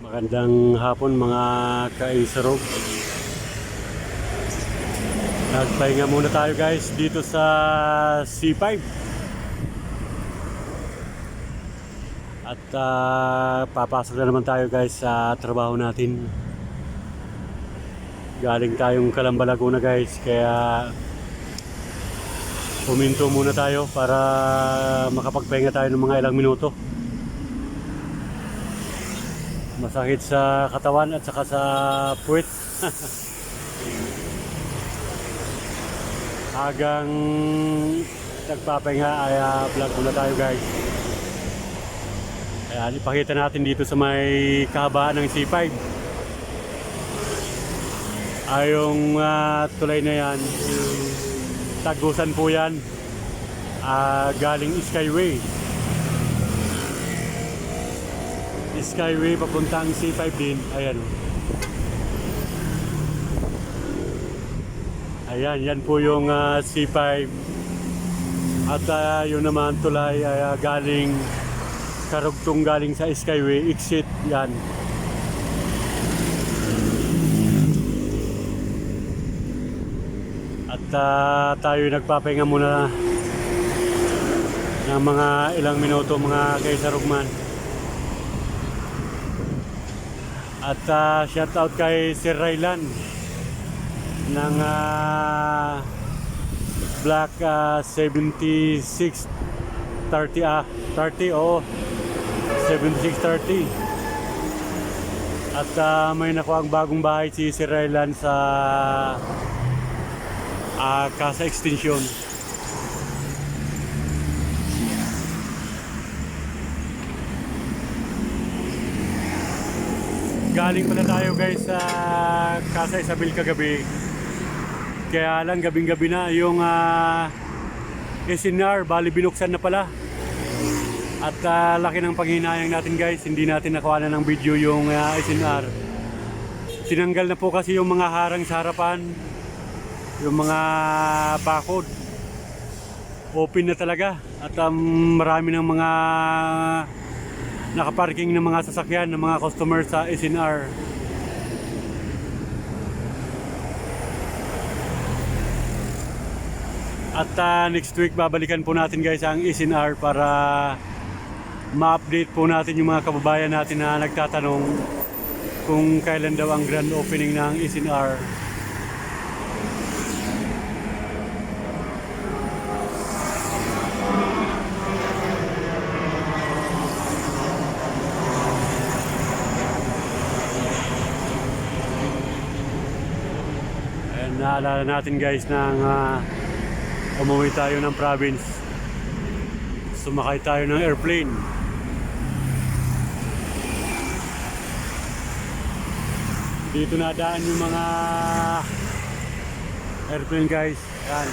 Magandang hapon mga kaisarog. Nagpahinga muna tayo guys dito sa C5. At ah, papasok na naman tayo guys sa trabaho natin. Galing tayong Calamba Laguna guys kaya puminto muna tayo para makapagpahinga tayo ng mga ilang minuto. Masakit sa katawan at saka sa puwit. Hagang nagpapahinga ay ah, vlog muna tayo guys. Ayan, ipakita natin dito sa may kahabaan ng C5. Ay yung ah, tulay na yan, yung tagusan po yan. Ah, galing Skyway. Skyway papuntang C5 din. Ayan. Ayan, yan po yung ah, C5. At ah, yun naman tulay ay ah, galing karugtong galing sa Skyway exit yan. At ah, tayo nagpapahinga muna ng mga ilang minuto mga kaisarugman. At uh, shout out kay Sir Raylan ng ah, Black ah, 76 30 ah 30 oo. 7630 at ah, may nakuha ang bagong bahay si Sir Raylan sa ah, Casa Extension Galing pala tayo guys sa Casa Isabel kagabi. Kaya lang gabing-gabi na yung uh, SNR, bali binuksan na pala. At ah, laki ng panghinayang natin guys, hindi natin nakuha na ng video yung ah, SNR. Tinanggal na po kasi yung mga harang sa harapan, yung mga bakod. Open na talaga at um, marami ng mga nakaparking ng mga sasakyan ng mga customer sa SNR. At ah, next week babalikan po natin guys ang SNR para ma-update po natin yung mga kababayan natin na nagtatanong kung kailan daw ang grand opening ng SNR. Naalala natin guys nang ah, umuwi tayo ng province. Sumakay tayo ng airplane. Dito na daan yung mga airplane guys. Yan.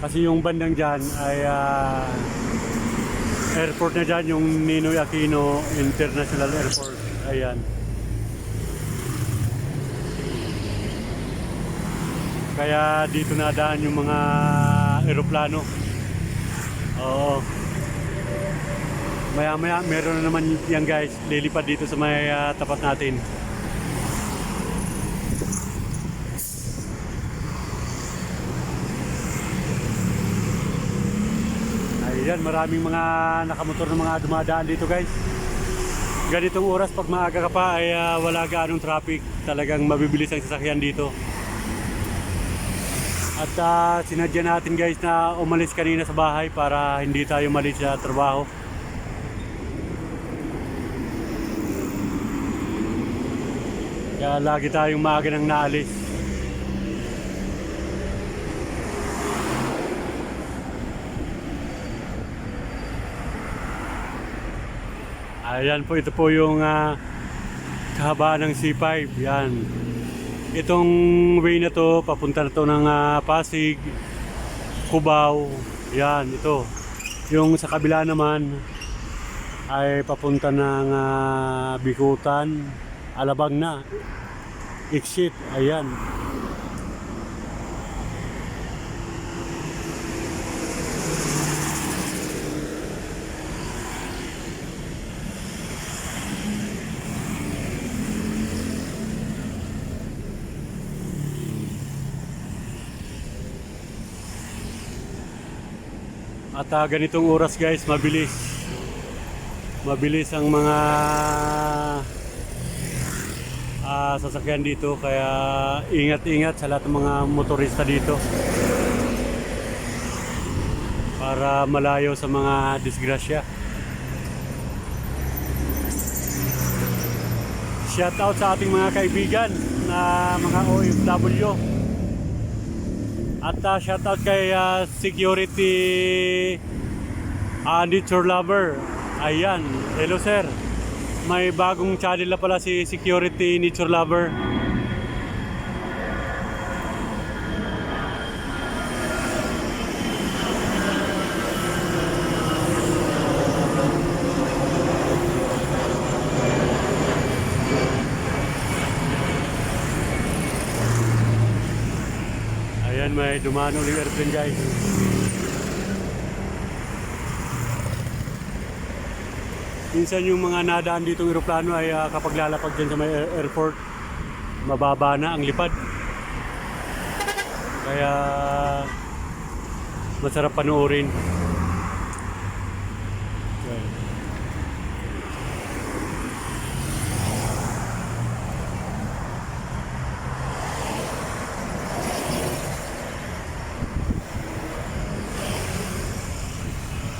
Kasi yung bandang dyan ay ah, airport na dyan, yung Ninoy Aquino International Airport. Ayan. Kaya dito nadaan yung mga eroplano. Oo. Maya maya meron na naman yan guys lilipad dito sa may ah, tapat natin. Ayan, maraming mga nakamotor na mga dumadaan dito guys. Ganitong oras pag maaga ka pa ay ah, wala gaanong traffic. Talagang mabibilis ang sasakyan dito. At ah, sinadya natin guys na umalis kanina sa bahay para hindi tayo malis sa trabaho. Kaya lagi tayong maaga nang naalis. Ayan po, ito po yung ah, kahabaan ng C5. Yan. Itong way na to, papunta na to ng ah, Pasig, Cubao. Yan, ito. Yung sa kabila naman ay papunta ng ah, Bikutan, Alabang na. Exit, ayan. At ah, ganitong oras guys, mabilis. Mabilis ang mga ah, sasakyan dito kaya ingat-ingat sa lahat ng mga motorista dito. Para malayo sa mga disgrasya. Shout out sa ating mga kaibigan na mga OFW. At uh, shout out kay ah, security ah, nature lover. Ayan, hello sir. May bagong channel na pala si security nature lover. Ayan, may dumaan uling airplane guys. Minsan yung mga nadaan ditong eroplano ay ah, kapag lalapag dyan sa may air- airport, mababa na ang lipad. Kaya masarap panoorin.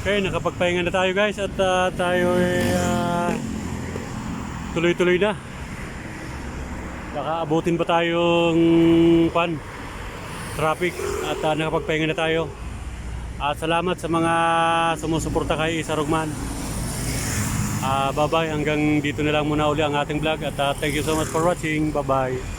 Okay, nakapagpahinga na tayo guys at ah, tayo ay ah, tuloy-tuloy na. Baka abutin pa tayong pan traffic at ah, nakapagpahinga na tayo. At salamat sa mga sumusuporta kay Isa Rugman. Ah, bye-bye hanggang dito na lang muna uli ang ating vlog at ah, thank you so much for watching. Bye-bye.